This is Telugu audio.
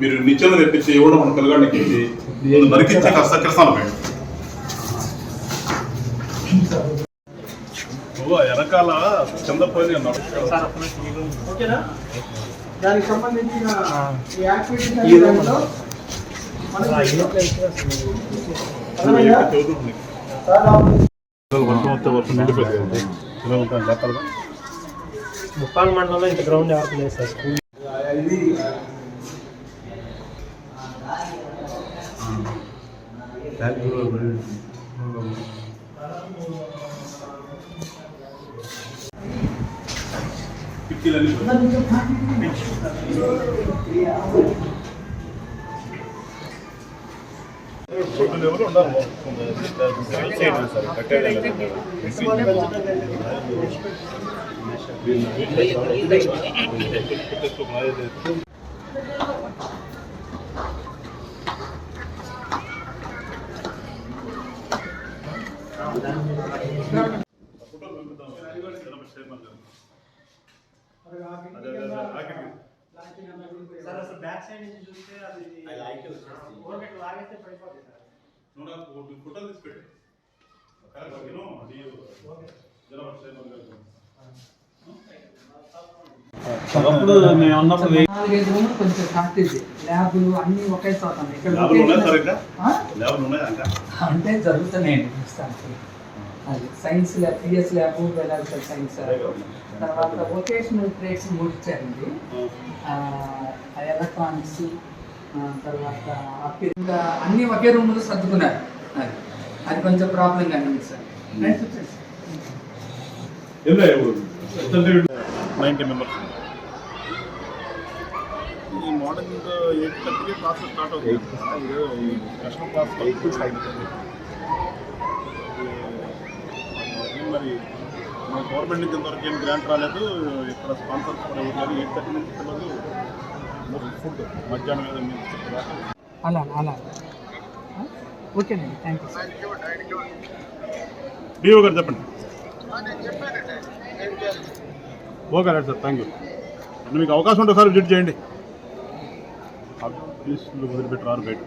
మీరు నిత్యం తెప్పించి ఇవ్వడం మన పిల్లగాడిని ఎక్కించి నరికించి కష్ట కిరసాలు వెనకాల కింద పోయి ఓకేనా? దానికి సంబంధించిన ముప్పాల్ మండలంలో ఇంత గ్రౌండ్ ఎవరికి లేదు సార్. స్కూల్ ఇది కిటికీలన్నీ రోడ్డు లెవెల్ ఉండాలి సైడ్ సైడ్ సార్ కట్టేయాలి సార్ అసలు బ్యాక్ సైడ్ నుంచి చూస్తే అది ఓవర్గేట్ లాగేస్తే పడిపోతుంది సార్. నువ్వు నాకు ఒకటి ఫోటోలు తీసి పెట్టు. కరెక్ట్ నేను అది జనవరి చైర్మన్ గారు అప్పుడు మేము ఉన్నప్పుడు నాలుగైదు రూములు కొంచెం షార్టేజ్ ల్యాబులు అన్ని ఒకే చోట. ఇక్కడ అంటే. జరుగుతున్నాయండి. ప్రస్తుతానికి అది science lab PS lab biological science. తర్వాత వొకేషనల్ ట్రేడ్స్ మూడు ఎలక్ట్రానిక్స్ తర్వాత ఇంకా అన్ని ఒకే రూమ్లో సర్దుకున్నారు. అది అది కొంచెం ప్రాబ్లం అయింది సార్. మెంబర్స్ ఈ మోడల్ ఎయిట్ థర్టీకి క్లాసెస్ స్టార్ట్ అవుతుంది. కష్టం క్లాస్ ఫైవ్ గవర్నమెంట్ నుంచి ఇంతవరకు ఏం గ్రాంట్ రాలేదు. ఇక్కడ స్పాన్సర్స్ కూడా ఇవ్వలేదు ఎయిట్ థర్టీ నుంచి పిల్లలు ఫుడ్ మధ్యాహ్నం చెప్పారా అలా అలా. ఓకేనండి థ్యాంక్ యూ సార్ డిఓ గారు చెప్పండి. Okay right sir thank you మీకు అవకాశం ఉంటే ఒకసారి విజిట్ చేయండి. ఆఫీసులు వదిలిపెట్టి రారు బయట.